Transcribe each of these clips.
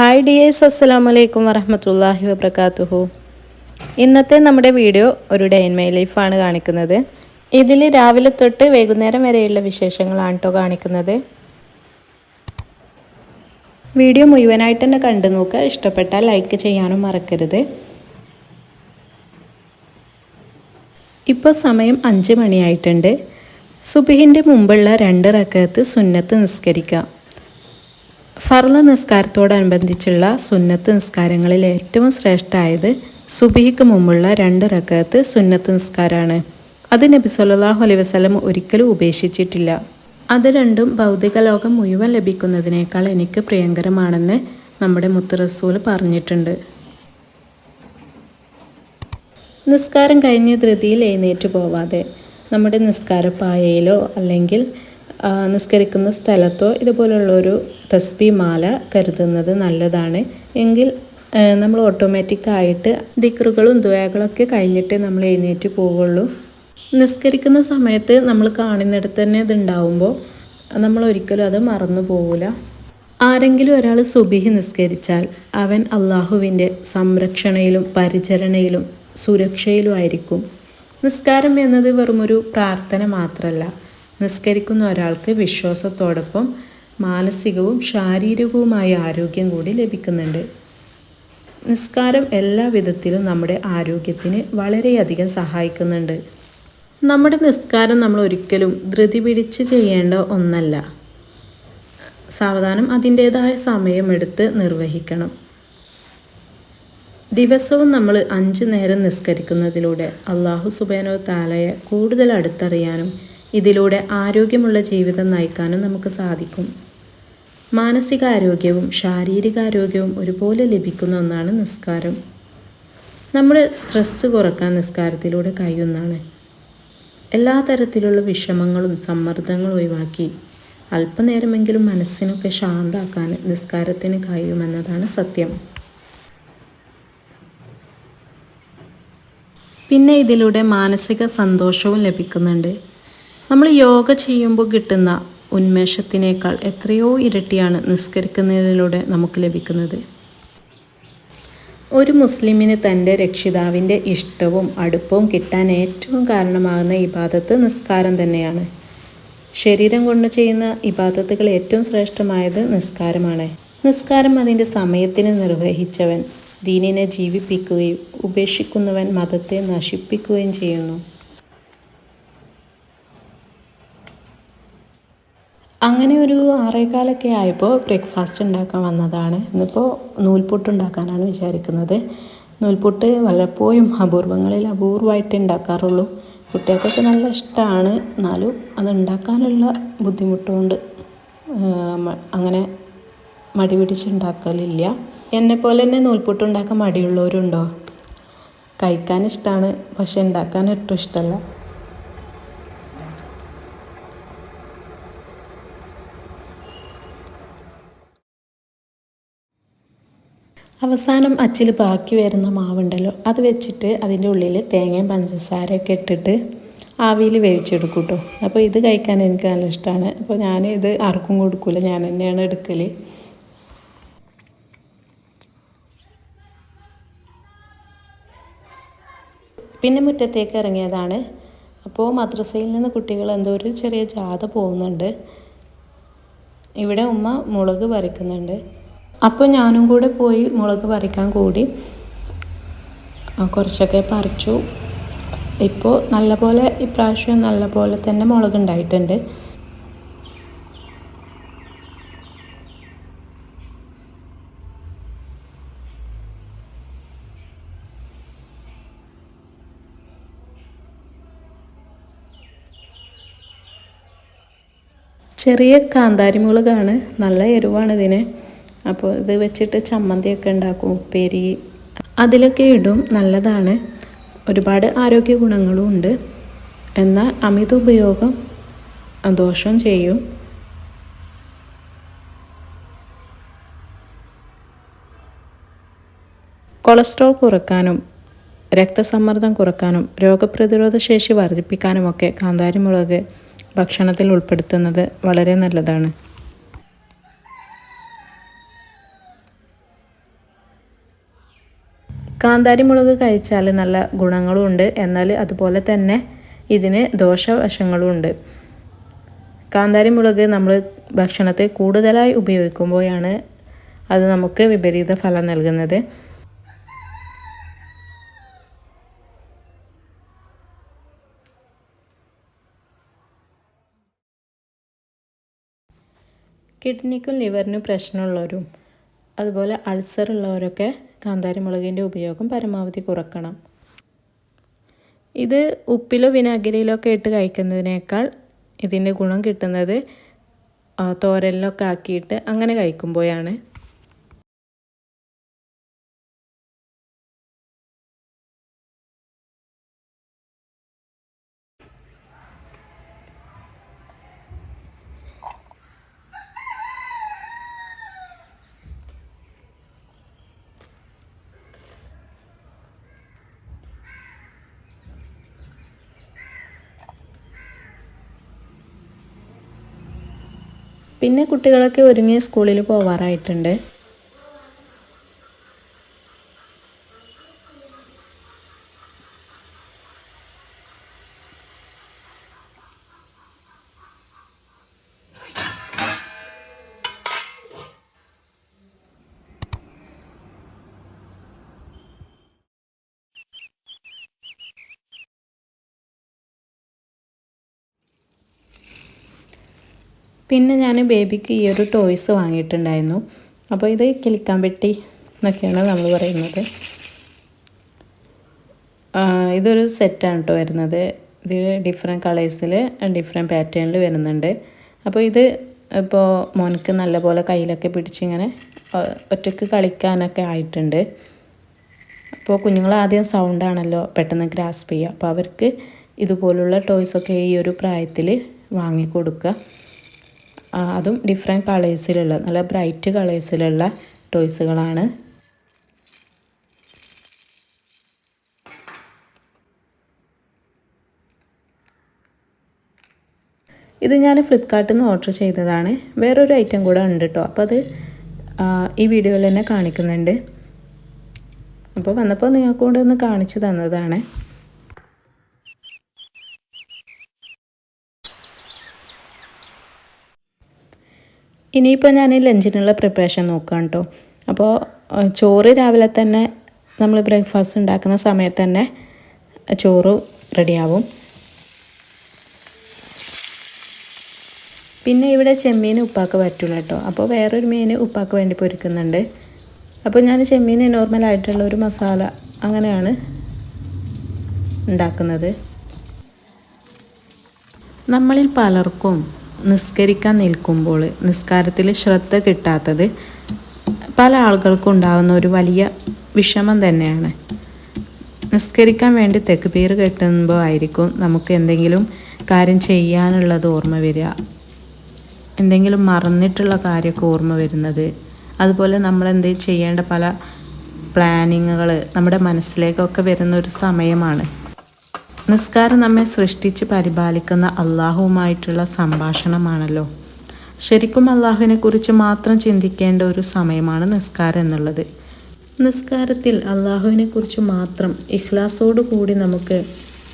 Hi dears അസ്സലാമു വലൈക്കും വറഹമത്തല്ലാഹി വബർക്കാത്തുഹു ഇന്നത്തെ നമ്മുടെ വീഡിയോ ഒരു ഡേ ഇൻ മൈ ലൈഫാണ് കാണിക്കുന്നത്. ഇതിൽ രാവിലെ തൊട്ട് വൈകുന്നേരം വരെയുള്ള വിശേഷങ്ങളാണ് കേട്ടോ കാണിക്കുന്നത്. വീഡിയോ മുഴുവനായിട്ട് തന്നെ കണ്ടു നോക്കുക. ഇഷ്ടപ്പെട്ടാൽ ലൈക്ക് ചെയ്യാനും മറക്കരുത്. ഇപ്പോൾ സമയം അഞ്ച് മണിയായിട്ടുണ്ട്. സുബിഹിന്റെ മുമ്പുള്ള രണ്ട് റക്കത്ത് സുന്നത്ത് നിസ്കരിക്കുക ഫർള നിസ്കാരത്തോടനുബന്ധിച്ചുള്ള സുന്നത്ത് നിസ്കാരങ്ങളിൽ ഏറ്റവും ശ്രേഷ്ഠമായത് സുബിഹിക്ക് മുമ്പുള്ള രണ്ട് റക്കത്ത് സുന്നത്ത് നിസ്കാരമാണ് അത് നബി സല്ലല്ലാഹു അലൈഹി വസല്ലം ഒരിക്കലും ഉപേക്ഷിച്ചിട്ടില്ല. അത് രണ്ടും ഭൗതിക ലോകം മുഴുവൻ ലഭിക്കുന്നതിനേക്കാൾ എനിക്ക് പ്രിയങ്കരമാണെന്ന് നമ്മുടെ മുത്ത് റസൂൽ പറഞ്ഞിട്ടുണ്ട്. നിസ്കാരം കഴിഞ്ഞ് ധൃതിയിൽ എഴുന്നേറ്റ് പോവാതെ നമ്മുടെ നിസ്കാരപ്പായയിലോ അല്ലെങ്കിൽ നിസ്കരിക്കുന്ന സ്ഥലത്തോ ഇതുപോലുള്ളൊരു തസ്ബി മാല കരുതുന്നത് നല്ലതാണ്. എങ്കിൽ നമ്മൾ നമ്മൾ ഓട്ടോമാറ്റിക്കായിട്ട് ദിക്റുകളും ദ്വയകളൊക്കെ കഴിഞ്ഞിട്ട് നമ്മൾ എഴുന്നേറ്റ് പോവുള്ളൂ. നിസ്കരിക്കുന്ന സമയത്ത് നമ്മൾ കാണുന്നിടത്ത് തന്നെ ഇതുണ്ടാവുമ്പോൾ നമ്മൾ ഒരിക്കലും അത് മറന്നു പോവില്ല ആരെങ്കിലും ഒരാൾ സുബിഹി നിസ്കരിച്ചാൽ അവൻ അള്ളാഹുവിന്റെ സംരക്ഷണയിലും പരിചരണയിലും സുരക്ഷയിലും ആയിരിക്കും. നിസ്കാരം എന്നത് വെറുമൊരു പ്രാർത്ഥന മാത്രമല്ല നിസ്കരിക്കുന്ന ഒരാൾക്ക് വിശ്വാസത്തോടൊപ്പം മാനസികവും ശാരീരികവുമായ ആരോഗ്യം കൂടി ലഭിക്കുന്നുണ്ട്. നിസ്കാരം എല്ലാ വിധത്തിലും നമ്മുടെ ആരോഗ്യത്തിന് വളരെയധികം സഹായിക്കുന്നുണ്ട്. നമ്മുടെ നിസ്കാരം നമ്മൾ ഒരിക്കലും ധൃതി പിടിച്ച് ചെയ്യേണ്ട ഒന്നല്ല. സാവധാനം അതിന്റേതായ സമയമെടുത്ത് നിർവഹിക്കണം. ദിവസവും നമ്മൾ അഞ്ച് നേരം നിസ്കരിക്കുന്നതിലൂടെ അള്ളാഹു സുബേനോ താലയെ കൂടുതൽ അടുത്തറിയാനും ഇതിലൂടെ ആരോഗ്യമുള്ള ജീവിതം നയിക്കാനും നമുക്ക് സാധിക്കും. മാനസികാരോഗ്യവും ശാരീരികാരോഗ്യവും ഒരുപോലെ ലഭിക്കുന്ന ഒന്നാണ് നിസ്കാരം. നമ്മുടെ സ്ട്രെസ്സ് കുറയ്ക്കാൻ നിസ്കാരത്തിലൂടെ കഴിയുന്നതാണ്. എല്ലാ തരത്തിലുള്ള വിഷമങ്ങളും സമ്മർദ്ദങ്ങളും ഒഴിവാക്കി അല്പനേരമെങ്കിലും മനസ്സിനൊക്കെ ശാന്താക്കാൻ നിസ്കാരത്തിന് കഴിയുമെന്നതാണ് സത്യം. പിന്നെ ഇതിലൂടെ മാനസിക സന്തോഷവും ലഭിക്കുന്നുണ്ട്. നമ്മൾ യോഗ ചെയ്യുമ്പോൾ കിട്ടുന്ന ഉന്മേഷത്തിനേക്കാൾ എത്രയോ ഇരട്ടിയാണ് നിസ്കരിക്കുന്നതിലൂടെ നമുക്ക് ലഭിക്കുന്നത്. ഒരു മുസ്ലിമിന് തന്റെ രക്ഷിതാവിന്റെ ഇഷ്ടവും അടുപ്പവും കിട്ടാൻ ഏറ്റവും കാരണമാകുന്ന ഇബാദത്ത് നിസ്കാരം തന്നെയാണ്. ശരീരം കൊണ്ട് ചെയ്യുന്ന ഇബാദത്തുകൾ ഏറ്റവും ശ്രേഷ്ഠമായത് നിസ്കാരമാണ്. നിസ്കാരം അതിന്റെ സമയത്തിന് നിർവഹിച്ചവൻ ദീനിനെ ജീവിപ്പിക്കുകയും ഉപേക്ഷിക്കുന്നവൻ മതത്തെ നശിപ്പിക്കുകയും ചെയ്യുന്നു. അങ്ങനെ ഒരു ആറേകാലൊക്കെ ആയപ്പോൾ ബ്രേക്ക്ഫാസ്റ്റ് ഉണ്ടാക്കാൻ വന്നതാണ്. ഇന്നിപ്പോൾ നൂൽപുട്ട് ഉണ്ടാക്കാനാണ് വിചാരിക്കുന്നത്. നൂൽപുട്ട് വല്ലപ്പോഴും അപൂർവങ്ങളിൽ അപൂർവമായിട്ട് ഉണ്ടാക്കാറുള്ളൂ. കുട്ടികൾക്കൊക്കെ നല്ല ഇഷ്ടമാണ്. എന്നാലും അത് ഉണ്ടാക്കാനുള്ള ബുദ്ധിമുട്ടുകൊണ്ട് അങ്ങനെ മടി പിടിച്ചുണ്ടാക്കലില്ല പോലെ തന്നെ നൂൽപുട്ട് ഉണ്ടാക്കാൻ മടിയുള്ളവരുണ്ടോ? കഴിക്കാൻ ഇഷ്ടമാണ് പക്ഷെ ഉണ്ടാക്കാൻ ഒട്ടും ഇഷ്ടമല്ല. അവസാനം അച്ചിൽ ബാക്കി വരുന്ന മാവുണ്ടല്ലോ അത് വെച്ചിട്ട് അതിന്റെ ഉള്ളിൽ തേങ്ങയും പഞ്ചസാരയൊക്കെ ഇട്ടിട്ട് ആവിയിൽ വേവിച്ചെടുക്കും കേട്ടോ അപ്പോൾ ഇത് കഴിക്കാൻ എനിക്ക് നല്ല ഇഷ്ടമാണ്. അപ്പോൾ ഞാൻ ഇത് ആർക്കും കൊടുക്കില്ല ഞാൻ തന്നെയാണ് എടുക്കൽ പിന്നെ മുറ്റത്തേക്ക് ഇറങ്ങിയതാണ്. അപ്പോൾ മദ്രസയിൽ നിന്ന് കുട്ടികൾ എന്തോ ഒരു ചെറിയ ജാഥ പോകുന്നുണ്ട്. ഇവിടെ ഉമ്മ മുളക് പറിക്കുന്നുണ്ട്. അപ്പോൾ ഞാനും കൂടെ പോയി മുളക് പറിക്കാൻ കൂടി. കുറച്ചൊക്കെ പറിച്ചു. ഇപ്പോൾ നല്ലപോലെ ഇപ്രാവശ്യം നല്ലപോലെ തന്നെ മുളക് ഉണ്ടായിട്ടുണ്ട്. ചെറിയ കാന്താരി മുളകാണ് നല്ല എരിവാണ് ഇതിന്. അപ്പോൾ ഇത് വെച്ചിട്ട് ചമ്മന്തിയൊക്കെ ഉണ്ടാക്കും ഉപ്പേരി. അതിലൊക്കെ ഇടും നല്ലതാണ്. ഒരുപാട് ആരോഗ്യ ഗുണങ്ങളും ഉണ്ട്. എന്നാൽ അമിത ഉപയോഗം ദോഷം ചെയ്യും. കൊളസ്ട്രോൾ കുറക്കാനും രക്തസമ്മർദ്ദം കുറക്കാനും രോഗപ്രതിരോധ ശേഷി വർദ്ധിപ്പിക്കാനുമൊക്കെ കാന്താരി മുളക് ഭക്ഷണത്തിൽ ഉൾപ്പെടുത്തുന്നത് വളരെ നല്ലതാണ്. കാന്താരി മുളക് കഴിച്ചാൽ നല്ല ഗുണങ്ങളും ഉണ്ട്. എന്നാൽ അതുപോലെ തന്നെ ഇതിന് ദോഷവശങ്ങളും ഉണ്ട്. കാന്താരി മുളക് നമ്മൾ ഭക്ഷണത്തെ കൂടുതലായി ഉപയോഗിക്കുമ്പോഴാണ് അത് നമുക്ക് വിപരീത ഫലം നൽകുന്നത്. കിഡ്നിക്കും ലിവറിനും പ്രശ്നമുള്ളവരും അതുപോലെ അൾസർ ഉള്ളവരൊക്കെ കാന്താരി മുളകിന്റെ ഉപയോഗം പരമാവധി കുറക്കണം. ഇത് ഉപ്പിലോ വിനാഗിരിയിലോ ഒക്കെ ഇട്ട് കഴിക്കുന്നതിനേക്കാൾ ഇതിന്റെ ഗുണം കിട്ടുന്നത് തോരലിലൊക്കെ ആക്കിയിട്ട് അങ്ങനെ കഴിക്കുമ്പോഴാണ്. പിന്നെ കുട്ടികളൊക്കെ ഒരുങ്ങി സ്കൂളിൽ പോവാറായിട്ടുണ്ട്. പിന്നെ ഞാൻ ബേബിക്ക് ഈ ഒരു ടോയ്സ് വാങ്ങിയിട്ടുണ്ടായിരുന്നു. അപ്പോൾ ഇത് കിളിക്കാൻ പെട്ടി എന്നൊക്കെയാണ് നമ്മൾ പറയുന്നത്. ഇതൊരു സെറ്റാണ് കേട്ടോ വരുന്നത്. ഇത് ഡിഫറെന്റ് കളേഴ്സിൽ ഡിഫറെന്റ് പാറ്റേണിൽ വരുന്നുണ്ട്. അപ്പോൾ ഇത് ഇപ്പോൾ മോനക്ക് നല്ലപോലെ കയ്യിലൊക്കെ പിടിച്ചിങ്ങനെ ഒറ്റയ്ക്ക് കളിക്കാനൊക്കെ ആയിട്ടുണ്ട്. അപ്പോൾ കുഞ്ഞുങ്ങൾ ആദ്യം സൗണ്ടാണല്ലോ പെട്ടെന്ന് ഗ്രാസ്പ് ചെയ്യുക. അപ്പോൾ അവർക്ക് ഇതുപോലുള്ള ടോയ്സൊക്കെ ഈ ഒരു പ്രായത്തിൽ വാങ്ങിക്കൊടുക്കുക അതും ഡിഫറെന്റ് കളേഴ്സിലുള്ള നല്ല ബ്രൈറ്റ് കളേഴ്സിലുള്ള ടോയ്സുകളാണ് ഇത് ഞാൻ ഫ്ലിപ്പ്കാർട്ടിൽ നിന്ന് ഓർഡർ ചെയ്തതാണ്. വേറൊരു ഐറ്റം കൂടെ ഉണ്ട് കേട്ടോ അപ്പോൾ അത് ഈ വീഡിയോയിൽ തന്നെ കാണിക്കുന്നുണ്ട്. അപ്പോൾ വന്നപ്പോൾ നിങ്ങൾക്കൂടെ ഒന്ന് കാണിച്ചു തന്നതാണ്. ഇനിയിപ്പോൾ ഞാൻ ലഞ്ചിനുള്ള പ്രിപ്പറേഷൻ നോക്കാം കേട്ടോ അപ്പോൾ ചോറ് രാവിലെ തന്നെ നമ്മൾ ബ്രേക്ക്ഫാസ്റ്റ് ഉണ്ടാക്കുന്ന സമയത്ത് തന്നെ ചോറ് റെഡിയാവും പിന്നെ ഇവിടെ ചെമ്മീൻ ഉപ്പാക്ക് പറ്റുള്ളൂ കേട്ടോ അപ്പോൾ വേറൊരു മീൻ ഉപ്പാക്ക് വേണ്ടി പൊരിക്കുന്നുണ്ട്. അപ്പോൾ ഞാൻ ചെമ്മീൻ നോർമലായിട്ടുള്ള ഒരു മസാല അങ്ങനെയാണ് ഉണ്ടാക്കുന്നത്. നമ്മളിൽ പലർക്കും നിസ്കരിക്കാൻ നിൽക്കുമ്പോൾ നിസ്കാരത്തിൽ ശ്രദ്ധ കിട്ടാത്തത് പല ആളുകൾക്കും ഉണ്ടാകുന്ന ഒരു വലിയ വിഷമം തന്നെയാണ്. നിസ്കരിക്കാൻ വേണ്ടി തെക്ക് പേര് കെട്ടുമ്പോൾ ആയിരിക്കും നമുക്ക് എന്തെങ്കിലും കാര്യം ചെയ്യാനുള്ളത് ഓർമ്മ വരിക. എന്തെങ്കിലും മറന്നിട്ടുള്ള കാര്യമൊക്കെ ഓർമ്മ വരുന്നത്. അതുപോലെ നമ്മൾ ചെയ്യേണ്ട പല പ്ലാനിങ്ങുകൾ നമ്മുടെ മനസ്സിലേക്കൊക്കെ വരുന്ന ഒരു സമയമാണ്. നിസ്കാരം നമ്മെ സൃഷ്ടിച്ച് പരിപാലിക്കുന്ന അള്ളാഹുവുമായിട്ടുള്ള സംഭാഷണമാണല്ലോ. ശരിക്കും അള്ളാഹുവിനെ കുറിച്ച് മാത്രം ചിന്തിക്കേണ്ട ഒരു സമയമാണ് നിസ്കാരം എന്നുള്ളത്. നിസ്കാരത്തിൽ അള്ളാഹുവിനെ കുറിച്ച് മാത്രം ഇഖ്ലാസോടു കൂടി നമുക്ക്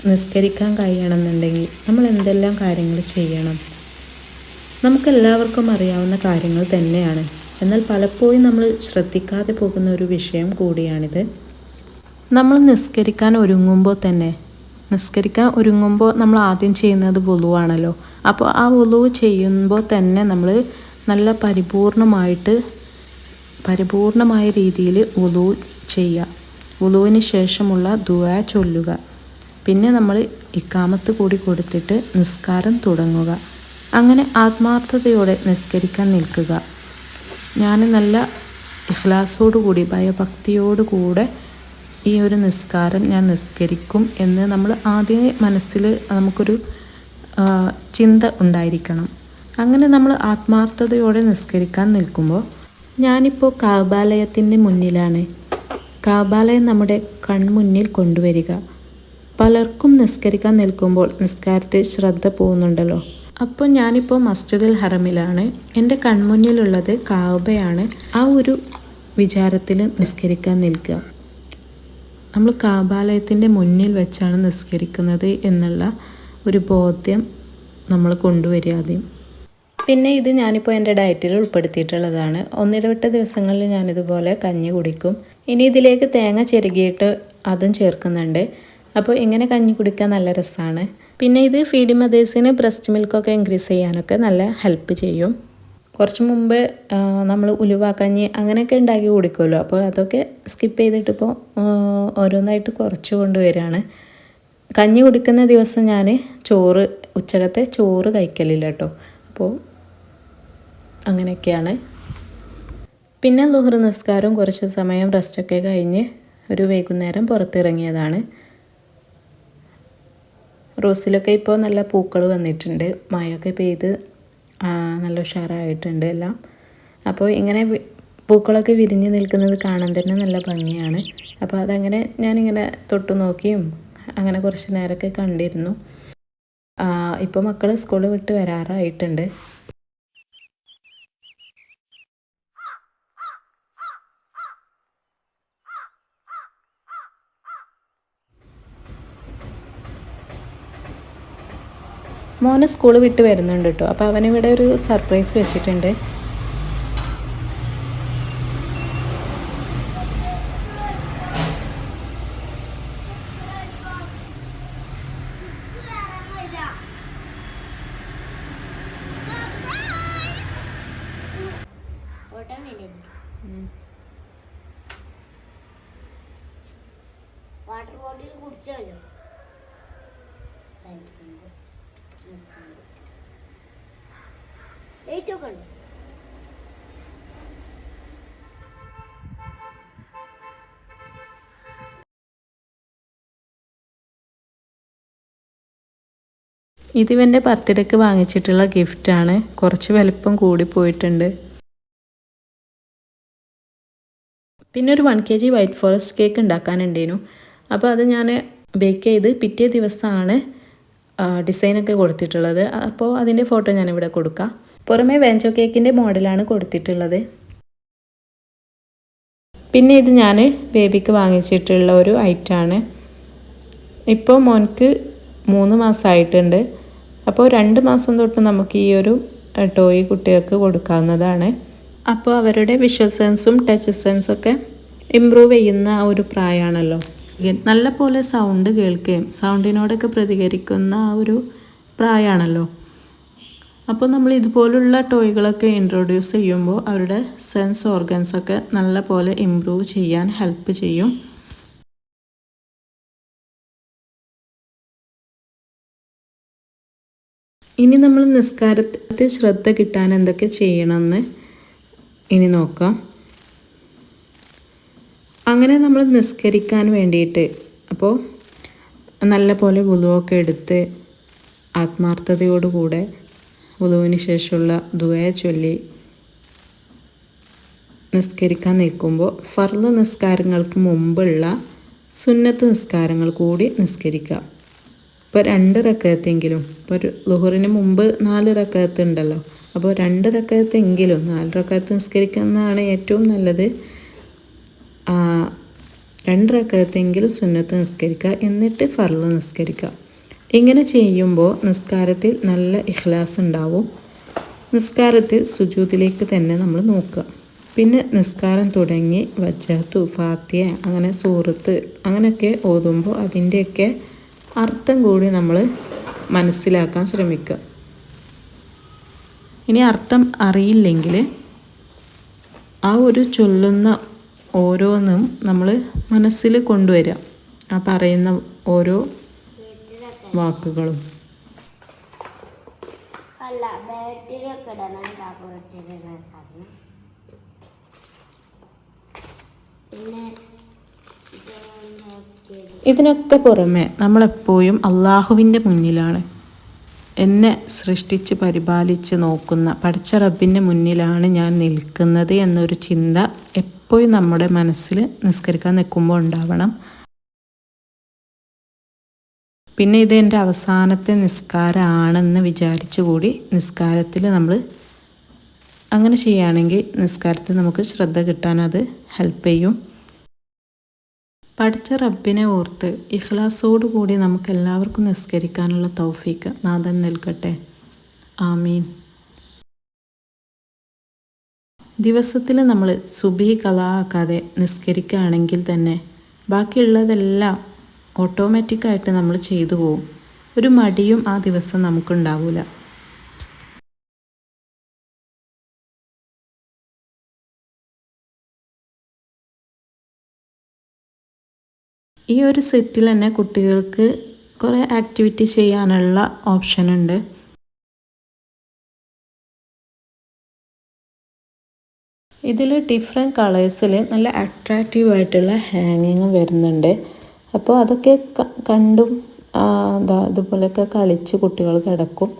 നിസ്കരിക്കാൻ കഴിയണമെന്നുണ്ടെങ്കിൽ നമ്മൾ എന്തെല്ലാം കാര്യങ്ങൾ ചെയ്യണം? നമുക്കെല്ലാവർക്കും അറിയാവുന്ന കാര്യങ്ങൾ തന്നെയാണ്. എന്നാൽ പലപ്പോഴും നമ്മൾ ശ്രദ്ധിക്കാതെ പോകുന്ന ഒരു വിഷയം കൂടിയാണിത്. നമ്മൾ നിസ്കരിക്കാൻ ഒരുങ്ങുമ്പോൾ തന്നെ നിസ്കരിക്കാൻ ഒരുങ്ങുമ്പോൾ നമ്മൾ ആദ്യം ചെയ്യുന്നത് വുളുവാണല്ലോ. അപ്പോൾ ആ വുളു ചെയ്യുമ്പോൾ തന്നെ നമ്മൾ നല്ല പരിപൂർണമായിട്ട് പരിപൂർണമായ രീതിയിൽ വുളു ചെയ്യുക വുളുവിന് ശേഷമുള്ള ദുവ ചൊല്ലുക. പിന്നെ നമ്മൾ ഇക്കാമത്ത് കൂടി കൊടുത്തിട്ട് നിസ്കാരം തുടങ്ങുക. അങ്ങനെ ആത്മാർത്ഥതയോടെ നിസ്കരിക്കാൻ നിൽക്കുക. ഞാൻ നല്ല ഇഖ്ലാസോടുകൂടി ഭയഭക്തിയോടുകൂടെ ഈ ഒരു നിസ്കാരം ഞാൻ നിസ്കരിക്കും എന്ന് നമ്മൾ ആദ്യമേ മനസ്സിൽ നമുക്കൊരു ചിന്ത ഉണ്ടായിരിക്കണം. അങ്ങനെ നമ്മൾ ആത്മാർത്ഥതയോടെ നിസ്കരിക്കാൻ നിൽക്കുമ്പോൾ ഞാനിപ്പോൾ കാബാലയത്തിന്റെ മുന്നിലാണ്. കാബാലയം നമ്മുടെ കൺമുന്നിൽ കൊണ്ടുവരിക. പലർക്കും നിസ്കരിക്കാൻ നിൽക്കുമ്പോൾ നിസ്കാരത്തെ ശ്രദ്ധ പോകുന്നുണ്ടല്ലോ. അപ്പോൾ ഞാനിപ്പോൾ മസ്ജിദുൽ ഹറമിലാണ്. എന്റെ കൺമുന്നിലുള്ളത് കാബയാണ്. ആ ഒരു വിചാരത്തിൽ നിസ്കരിക്കാൻ നിൽക്കുക. നമ്മൾ കാബാലയത്തിന്റെ മുന്നിൽ വെച്ചാണ് നിസ്കരിക്കുന്നത് എന്നുള്ള ഒരു ബോധ്യം നമ്മൾ കൊണ്ടുവരിക ആദ്യം. പിന്നെ ഇത് ഞാനിപ്പോൾ എന്റെ ഡയറ്റിൽ ഉൾപ്പെടുത്തിയിട്ടുള്ളതാണ്. ഒന്നിടവിട്ട ദിവസങ്ങളിൽ ഞാനിതുപോലെ കഞ്ഞി കുടിക്കും. ഇനി ഇതിലേക്ക് തേങ്ങ ചെരുകിയിട്ട് അതും ചേർക്കുന്നുണ്ട്. അപ്പോൾ ഇങ്ങനെ കഞ്ഞി കുടിക്കാൻ നല്ല രസമാണ്. പിന്നെ ഇത് ഫീഡിങ് മദേഴ്സിന് ബ്രസ്റ്റ് മിൽക്കൊക്കെ ഇൻക്രീസ് ചെയ്യാനൊക്കെ നല്ല ഹെൽപ്പ് ചെയ്യും. കുറച്ച് മുമ്പ് നമ്മൾ ഉലുവാക്കഞ്ഞി അങ്ങനെയൊക്കെ ഉണ്ടാക്കി കുടിക്കുമല്ലോ. അപ്പോൾ അതൊക്കെ സ്കിപ്പ് ചെയ്തിട്ടിപ്പോൾ ഓരോന്നായിട്ട് കുറച്ച് കൊണ്ടുവരികയാണ്. കഞ്ഞി കുടിക്കുന്ന ദിവസം ഞാൻ ചോറ് ഉച്ചകത്തെ ചോറ് കഴിക്കലില്ല കേട്ടോ. അപ്പോൾ അങ്ങനെയൊക്കെയാണ്. പിന്നെ ലുഹർ നിസ്കാരം കുറച്ച് സമയം റെസ്റ്റൊക്കെ കഴിഞ്ഞ് ഒരു വൈകുന്നേരം പുറത്തിറങ്ങിയതാണ്. റോസിലൊക്കെ ഇപ്പോൾ നല്ല പൂക്കൾ വന്നിട്ടുണ്ട്. മഴയൊക്കെ പെയ്ത് നല്ല ഉഷാറായിട്ടുണ്ട് എല്ലാം. അപ്പോൾ ഇങ്ങനെ പൂക്കളൊക്കെ വിരിഞ്ഞ് നിൽക്കുന്നത് കാണാൻ തന്നെ നല്ല ഭംഗിയാണ്. അപ്പോൾ അതങ്ങനെ ഞാനിങ്ങനെ തൊട്ടു നോക്കിയും അങ്ങനെ കുറച്ച് നേരമൊക്കെ കണ്ടിരുന്നു. ഇപ്പോൾ മക്കൾ സ്കൂൾ വിട്ട് വരാറായിട്ടുണ്ട്. മോനെ സ്കൂൾ വിട്ട് വരുന്നുണ്ട് കേട്ടോ അപ്പോൾ അവനിവിടെ ഒരു സർപ്രൈസ് വെച്ചിട്ടുണ്ട്. വാട്ടർ ബോട്ടിൽ കുടിച്ചല്ലോ ഏറ്റവും ഉണ്ട് ഇതിവന്റെ ബർത്ത്ഡേക്ക് വാങ്ങിച്ചിട്ടുള്ള ഗിഫ്റ്റാണ് കുറച്ച് വലിപ്പം കൂടി പോയിട്ടുണ്ട്. പിന്നെ ഒരു one K G white forest cake ഉണ്ടാക്കാനുണ്ടേനു അപ്പോൾ അത് ഞാൻ ബേക്ക് ചെയ്ത് പിറ്റേ ദിവസമാണ് ഡിസൈനൊക്കെ കൊടുത്തിട്ടുള്ളത്. അപ്പോൾ അതിന്റെ ഫോട്ടോ ഞാനിവിടെ കൊടുക്കാം. പുറമേ വെഞ്ചോ കേക്കിന്റെ മോഡലാണ് കൊടുത്തിട്ടുള്ളത്. പിന്നെ ഇത് ഞാൻ ബേബിക്ക് വാങ്ങിച്ചിട്ടുള്ള ഒരു ഐറ്റമാണ് ഇപ്പോൾ മോൻക്ക് മൂന്ന് മാസമായിട്ടുണ്ട് അപ്പോൾ രണ്ട് മാസം തൊട്ട് നമുക്ക് ഈ ഒരു ടോയ് കുട്ടികൾക്ക് കൊടുക്കാവുന്നതാണ്. അപ്പോൾ അവരുടെ വിഷ്വൽ സെൻസും ടച്ച് സെൻസൊക്കെ ഇമ്പ്രൂവ് ചെയ്യുന്ന ഒരു പ്രായമാണല്ലോ. നല്ല പോലെ സൗണ്ട് കേൾക്കുകയും സൗണ്ടിനോടൊക്കെ പ്രതികരിക്കുന്ന ആ ഒരു പ്രായമാണല്ലോ. അപ്പോൾ നമ്മൾ ഇതുപോലുള്ള ടോയ്കളൊക്കെ ഇൻട്രൊഡ്യൂസ് ചെയ്യുമ്പോൾ അവരുടെ സെൻസ് ഓർഗൻസൊക്കെ നല്ല പോലെ ഇമ്പ്രൂവ് ചെയ്യാൻ ഹെൽപ്പ് ചെയ്യും. ഇനി നമ്മൾ നിസ്കാരത്തിൽ ശ്രദ്ധ കിട്ടാൻ എന്തൊക്കെ ചെയ്യണമെന്ന് ഇനി നോക്കാം. അങ്ങനെ നമ്മൾ നിസ്കരിക്കാൻ വേണ്ടിയിട്ട് അപ്പോൾ നല്ല പോലെ വുളുവൊക്കെ എടുത്ത് ആത്മാർത്ഥതയോടുകൂടെ വുളുവിന് ശേഷമുള്ള ദുവയെ ചൊല്ലി നിസ്കരിക്കാൻ നിൽക്കുമ്പോൾ ഫർദ് നിസ്കാരങ്ങൾക്ക് മുമ്പുള്ള സുന്നത്ത് നിസ്കാരങ്ങൾ കൂടി നിസ്കരിക്കുക. ഇപ്പോൾ രണ്ട് റക്കത്തെങ്കിലും ഇപ്പോൾ ഒരു ലുഹറിന് മുമ്പ് നാല് റക്കത്ത് ഉണ്ടല്ലോ അപ്പോൾ രണ്ട് റക്കത്തെങ്കിലും നാല് റക്കത്ത് നിസ്കരിക്കുന്നതാണ് ഏറ്റവും നല്ലത്. രണ്ട് റക്കത്തെങ്കിലും സുന്നത്ത് നിസ്കരിക്കുക എന്നിട്ട് ഫർൾ നിസ്കരിക്കുക. ഇങ്ങനെ ചെയ്യുമ്പോൾ നിസ്കാരത്തിൽ നല്ല ഇഖ്ലാസ് ഉണ്ടാവും. നിസ്കാരത്തിൽ സുജൂതിലേക്ക് തന്നെ നമ്മൾ നോക്കുക. പിന്നെ നിസ്കാരം തുടങ്ങി വജത്തു ഫാത്തിയ അങ്ങനെ സൂറത്ത് അങ്ങനെയൊക്കെ ഓതുമ്പോൾ അതിന്റെയൊക്കെ അർത്ഥം കൂടി നമ്മൾ മനസ്സിലാക്കാൻ ശ്രമിക്കുക. ഇനി അർത്ഥം അറിയില്ലെങ്കിൽ ആ ഒരു ചൊല്ലുന്ന ഓരോന്നും നമ്മൾ മനസ്സിൽ കൊണ്ടുവരിക. ആ പറയുന്ന ഓരോ വാക്കുകളും. അല്ല ബാറ്ററി ഒക്കെ ഇടണം പിന്നെ ഇതിനൊക്കെ പുറമെ നമ്മളെപ്പോഴും അള്ളാഹുവിന്റെ മുന്നിലാണ്. എന്നെ സൃഷ്ടിച്ച് പരിപാലിച്ച് നോക്കുന്ന പഠിച്ച റബ്ബിന്റെ മുന്നിലാണ് ഞാൻ നിൽക്കുന്നത് എന്നൊരു ചിന്ത എപ്പോഴും നമ്മുടെ മനസ്സിൽ നിസ്കരിക്കാൻ നിൽക്കുമ്പോൾ ഉണ്ടാവണം. പിന്നെ ഇത് എന്റെ അവസാനത്തെ നിസ്കാരമാണെന്ന് വിചാരിച്ചു കൂടി നിസ്കാരത്തിൽ നമ്മൾ അങ്ങനെ ചെയ്യുകയാണെങ്കിൽ നിസ്കാരത്തിൽ നമുക്ക് ശ്രദ്ധ കിട്ടാൻ അത് ഹെൽപ്പ് ചെയ്യും. പഠിച്ച റബ്ബിനെ ഓർത്ത് ഇഖ്ലാസോടു കൂടി നമുക്ക് എല്ലാവർക്കും നിസ്കരിക്കാനുള്ള തൗഫീക്ക് നാഥൻ നൽകട്ടെ. ആമീൻ. ദിവസത്തിൽ നമ്മൾ സുബി കലാക്കാതെ നിസ്കരിക്കുകയാണെങ്കിൽ തന്നെ ബാക്കിയുള്ളതെല്ലാം ഓട്ടോമാറ്റിക്കായിട്ട് നമ്മൾ ചെയ്തു പോകും ഒരു മടിയും ആ ദിവസം നമുക്കുണ്ടാവില്ല ഈ ഒരു സെറ്റിൽ തന്നെ കുട്ടികൾക്ക് കുറേ ആക്ടിവിറ്റി ചെയ്യാനുള്ള ഓപ്ഷൻ ഉണ്ട്. ഇതിൽ ഡിഫറെന്റ് കളേഴ്സിൽ നല്ല അട്രാക്റ്റീവ് ആയിട്ടുള്ള ഹാങ്ങിങ് വരുന്നുണ്ട്. അപ്പോൾ അതൊക്കെ കണ്ടും ഇതുപോലെയൊക്കെ കളിച്ച് കുട്ടികൾ കിടക്കും.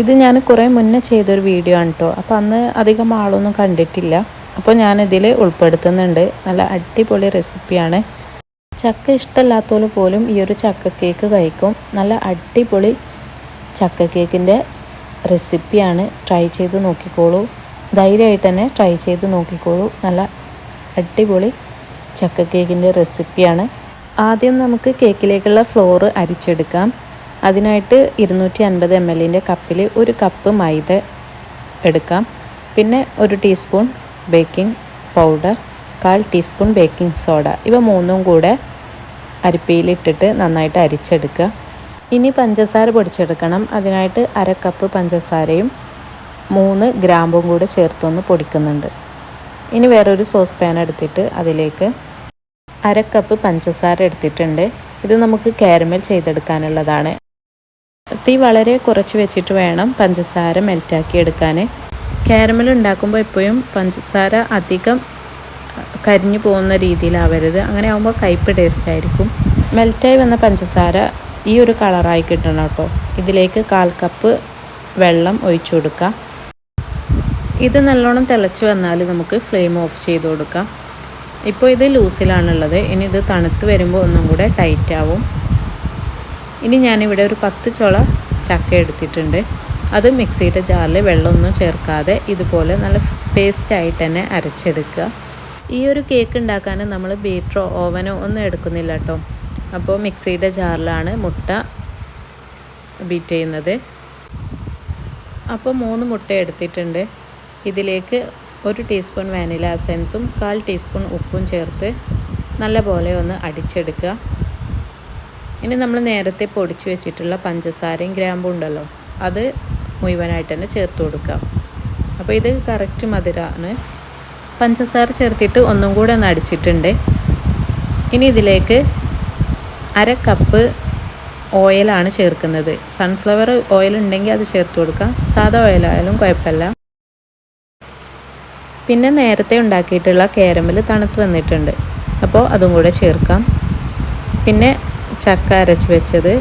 ഇത് ഞാൻ കുറേ മുന്നേ ചെയ്തൊരു വീഡിയോ ആണ് കേട്ടോ അപ്പോൾ അന്ന് അധികം ആളൊന്നും കണ്ടിട്ടില്ല. അപ്പോൾ ഞാനിതിൽ ഉൾപ്പെടുത്തുന്നുണ്ട്. നല്ല അടിപൊളി റെസിപ്പിയാണ് ചക്ക ഇഷ്ടമല്ലാത്തവർ പോലും ഈ ഒരു ചക്ക കേക്ക് കഴിക്കും. നല്ല അടിപൊളി ചക്ക കേക്കിന്റെ റെസിപ്പിയാണ് ട്രൈ ചെയ്ത് നോക്കിക്കോളൂ. ധൈര്യമായിട്ട് തന്നെ ട്രൈ ചെയ്ത് നോക്കിക്കോളൂ. നല്ല അടിപൊളി ചക്ക കേക്കിന്റെ റെസിപ്പിയാണ് ആദ്യം നമുക്ക് കേക്കിലേക്കുള്ള ഫ്ലോറ് അരിച്ചെടുക്കാം. അതിനായിട്ട് ഇരുന്നൂറ്റി അൻപത് എം എല്ലിന്റെ കപ്പിൽ ഒരു കപ്പ് മൈദ എടുക്കാം. പിന്നെ ഒരു ടീസ്പൂൺ ബേക്കിംഗ് പൗഡർ കാൽ ടീസ്പൂൺ ബേക്കിംഗ് സോഡ. ഇവ മൂന്നും കൂടെ അരിപ്പയിലിട്ടിട്ട് നന്നായിട്ട് അരിച്ചെടുക്കുക. ഇനി പഞ്ചസാര പൊടിച്ചെടുക്കണം. അതിനായിട്ട് അര കപ്പ് പഞ്ചസാരയും മൂന്ന് ഗ്രാമ്പും കൂടെ ചേർത്തൊന്ന് പൊടിക്കുന്നുണ്ട്. ഇനി വേറൊരു സോസ് പാൻ എടുത്തിട്ട് അതിലേക്ക് അര കപ്പ് പഞ്ചസാര എടുത്തിട്ടുണ്ട്. ഇത് നമുക്ക് കാരമൽ ചെയ്തെടുക്കാനുള്ളതാണ്. തീ വളരെ കുറച്ച് വെച്ചിട്ട് വേണം പഞ്ചസാര മെൽറ്റാക്കി എടുക്കാൻ. കാരമൽ ഉണ്ടാക്കുമ്പോൾ എപ്പോഴും പഞ്ചസാര അധികം കരിഞ്ഞു പോകുന്ന രീതിയിലാവരുത്. അങ്ങനെ ആകുമ്പോൾ കയ്പ്പ് ടേസ്റ്റ് ആയിരിക്കും. മെൽറ്റായി വന്ന പഞ്ചസാര ഈ ഒരു കളറായി കിട്ടണം കേട്ടോ. ഇതിലേക്ക് കാൽ കപ്പ് വെള്ളം ഒഴിച്ചു കൊടുക്കാം. ഇത് നല്ലോണം തിളച്ച് വന്നാൽ നമുക്ക് ഫ്ലെയിം ഓഫ് ചെയ്ത് കൊടുക്കാം. ഇപ്പോൾ ഇത് ലൂസിലാണുള്ളത്. ഇനി ഇത് തണുത്ത് വരുമ്പോൾ ഒന്നും കൂടെ ടൈറ്റ് ആവും. ഇനി ഞാനിവിടെ ഒരു പത്ത് ചുള ചക്ക എടുത്തിട്ടുണ്ട്. അത് മിക്സിയുടെ ജാറിൽ വെള്ളമൊന്നും ചേർക്കാതെ ഇതുപോലെ നല്ല പേസ്റ്റ് ആയിട്ട് തന്നെ അരച്ചെടുക്കുക. ഈ ഒരു കേക്ക് ഉണ്ടാക്കാൻ നമ്മൾ ബീറ്ററോ ഓവനോ ഒന്നും എടുക്കുന്നില്ല കേട്ടോ. അപ്പോൾ മിക്സിയുടെ ജാറിലാണ് മുട്ട ബീറ്റ് ചെയ്യുന്നത്. അപ്പോൾ മൂന്ന് മുട്ട എടുത്തിട്ടുണ്ട്. ഇതിലേക്ക് ഒരു ടീസ്പൂൺ വാനില എസൻസും കാൽ ടീസ്പൂൺ ഉപ്പും ചേർത്ത് നല്ലപോലെ ഒന്ന് അടിച്ചെടുക്കുക. ഇനി നമ്മൾ നേരത്തെ പൊടിച്ച് വെച്ചിട്ടുള്ള പഞ്ചസാരയും ഗ്രാമ്പും ഉണ്ടല്ലോ അത് മുഴുവനായിട്ട് തന്നെ ചേർത്ത് കൊടുക്കാം അപ്പോൾ ഇത് കറക്റ്റ് മധുരമാണ് പഞ്ചസാര ചേർത്തിട്ട് ഒന്നും കൂടെ ഒന്ന് അടിച്ചിട്ടുണ്ട്. ഇനി ഇതിലേക്ക് അര കപ്പ് ഓയിലാണ് ചേർക്കുന്നത്. സൺഫ്ലവർ ഓയിൽ ഉണ്ടെങ്കിൽ അത് ചേർത്ത് കൊടുക്കാം സാധാ ഓയിലായാലും കുഴപ്പമില്ല. പിന്നെ നേരത്തെ ഉണ്ടാക്കിയിട്ടുള്ള കാരമൽ തണുത്ത് വന്നിട്ടുണ്ട്. അപ്പോൾ അതും കൂടെ ചേർക്കാം. പിന്നെ ചക്ക അരച്ച് വെച്ചത്.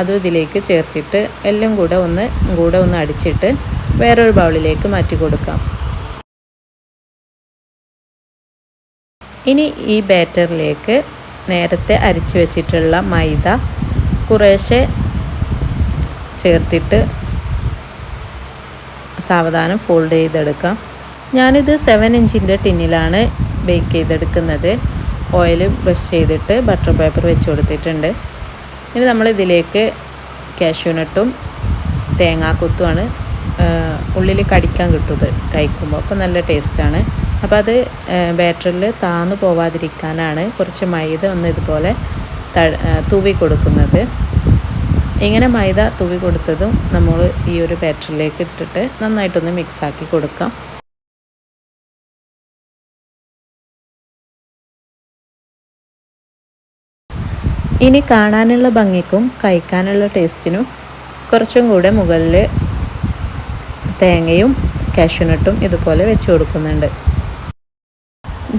അതും ഇതിലേക്ക് ചേർത്തിട്ട് എല്ലാം കൂടെ ഒന്ന് കൂടെ ഒന്ന് അടിച്ചിട്ട് വേറൊരു ബൗളിലേക്ക് മാറ്റി കൊടുക്കാം. ഇനി ഈ ബാറ്ററിലേക്ക് നേരത്തെ അരിച്ചു വെച്ചിട്ടുള്ള മൈദ കുറേശ്ശെ ചേർത്തിട്ട് സാവധാനം ഫോൾഡ് ചെയ്തെടുക്കാം. ഞാനിത് സെവൻ ഇഞ്ചിന്റെ ടിന്നിലാണ് ബേക്ക് ചെയ്തെടുക്കുന്നത്. ഓയിൽ ബ്രഷ് ചെയ്തിട്ട് ബട്ടർ പേപ്പർ വെച്ച് കൊടുത്തിട്ടുണ്ട്. ഇനി നമ്മൾ ഇതിലേക്ക് കാഷ്യൂനട്ടും തേങ്ങാക്കൊത്തുമാണ് ഉള്ളിൽ കടിക്കാൻ കിട്ടുന്നത് കഴിക്കുമ്പോൾ. അപ്പോൾ നല്ല ടേസ്റ്റാണ് അപ്പോൾ അത് ബാറ്ററിൽ താന്നു പോവാതിരിക്കാനാണ് കുറച്ച് മൈദ ഒന്ന് ഇതുപോലെ തൂവി കൊടുക്കുന്നത്. ഇങ്ങനെ മൈദ തൂവി കൊടുത്തതും നമ്മൾ ഈ ഒരു ബാറ്ററിലേക്ക് ഇട്ടിട്ട് നന്നായിട്ടൊന്ന് മിക്സാക്കി കൊടുക്കാം. ഇനി കാണാനുള്ള ഭംഗിക്കും കഴിക്കാനുള്ള ടേസ്റ്റിനും കുറച്ചും കൂടെ മുകളിൽ തേങ്ങയും കാഷ്യൂനട്ടും ഇതുപോലെ വെച്ച് കൊടുക്കുന്നുണ്ട്.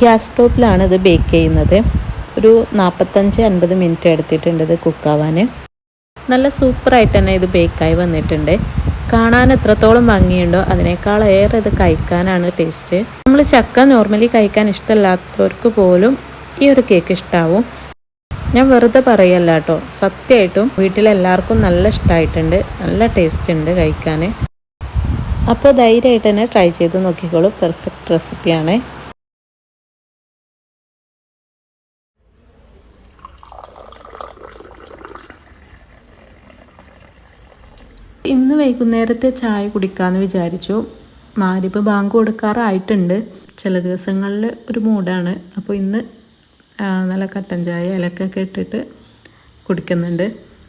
ഗ്യാസ് സ്റ്റോപ്പിലാണ് ഇത് ബേക്ക് ചെയ്യുന്നത്. ഒരു നാൽപ്പത്തഞ്ച് അൻപത് മിനിറ്റ് എടുത്തിട്ടുണ്ട് ഇത് കുക്കാവാൻ നല്ല സൂപ്പറായിട്ട് തന്നെ ഇത് ബേക്കായി വന്നിട്ടുണ്ട്. കാണാൻ എത്രത്തോളം ഭംഗിയുണ്ടോ അതിനേക്കാൾ ഏറെ ഇത് കഴിക്കാനാണ് ടേസ്റ്റ്. നമ്മൾ ചക്ക നോർമലി കഴിക്കാൻ ഇഷ്ടമല്ലാത്തവർക്ക് പോലും ഈ ഒരു കേക്ക് ഇഷ്ടാവും. ഞാൻ വെറുതെ പറയല്ല കേട്ടോ സത്യമായിട്ടും വീട്ടിലെല്ലാവർക്കും നല്ല ഇഷ്ടമായിട്ടുണ്ട് നല്ല ടേസ്റ്റ് ഉണ്ട് കഴിക്കാൻ അപ്പോൾ ധൈര്യമായിട്ട് തന്നെ ട്രൈ ചെയ്ത് നോക്കിക്കോളൂ. പെർഫെക്റ്റ് റെസിപ്പിയാണ് ഇന്ന് വൈകുന്നേരത്തെ ചായ കുടിക്കാമെന്ന് വിചാരിച്ചു. മാരിപ്പ് ബാങ്ക് കൊടുക്കാറായിട്ടുണ്ട്. ചില ദിവസങ്ങളിൽ ഒരു മൂഡാണ് അപ്പോൾ ഇന്ന് നല്ല കട്ടൻ ചായ ഇലക്കൊക്കെ ഇട്ടിട്ട് കുടിക്കുന്നുണ്ട്.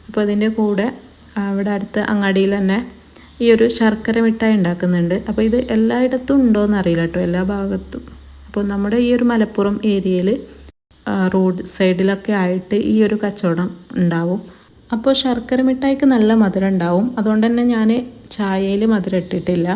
അപ്പോൾ അതിന്റെ കൂടെ അവിടെ അടുത്ത് അങ്ങാടിയിൽ തന്നെ ഈ ഒരു ശർക്കര മിഠായി ഉണ്ടാക്കുന്നുണ്ട്. അപ്പോൾ ഇത് എല്ലായിടത്തും ഉണ്ടോയെന്ന് അറിയില്ല കേട്ടോ എല്ലാ ഭാഗത്തും. അപ്പോൾ നമ്മുടെ ഈ ഒരു മലപ്പുറം ഏരിയയിൽ റോഡ് സൈഡിലൊക്കെ ആയിട്ട് ഈ ഒരു കച്ചവടം ഉണ്ടാവും. അപ്പോൾ ശർക്കര മിഠായിക്ക് നല്ല മധുരം ഉണ്ടാവും. അതുകൊണ്ട് തന്നെ ഞാൻ ചായയിൽ മധുരം ഇട്ടിട്ടില്ല.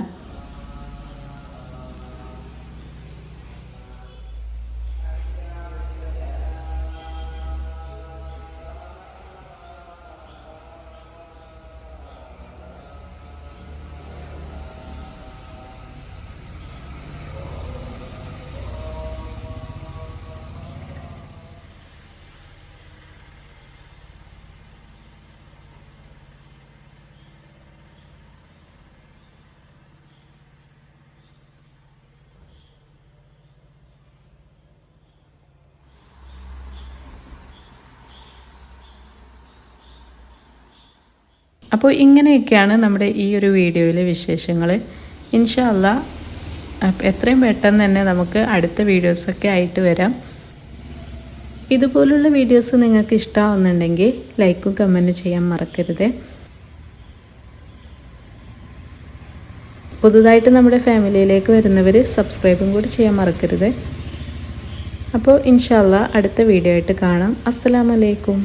അപ്പോൾ ഇങ്ങനെയൊക്കെയാണ് നമ്മുടെ ഈ ഒരു വീഡിയോയിലെ വിശേഷങ്ങൾ ഇൻഷല്ല എത്രയും പെട്ടെന്ന് തന്നെ നമുക്ക് അടുത്ത വീഡിയോസൊക്കെ ആയിട്ട് വരാം. ഇതുപോലുള്ള വീഡിയോസ് നിങ്ങൾക്ക് ഇഷ്ടമാവുന്നുണ്ടെങ്കിൽ ലൈക്കും കമന്റും ചെയ്യാൻ മറക്കരുത്. പുതുതായിട്ട് നമ്മുടെ ഫാമിലിയിലേക്ക് വരുന്നവർ സബ്സ്ക്രൈബും കൂടി ചെയ്യാൻ മറക്കരുത്. അപ്പോൾ ഇൻഷാല്ല അടുത്ത വീഡിയോ ആയിട്ട് കാണാം. അസ്സലാമലൈക്കും.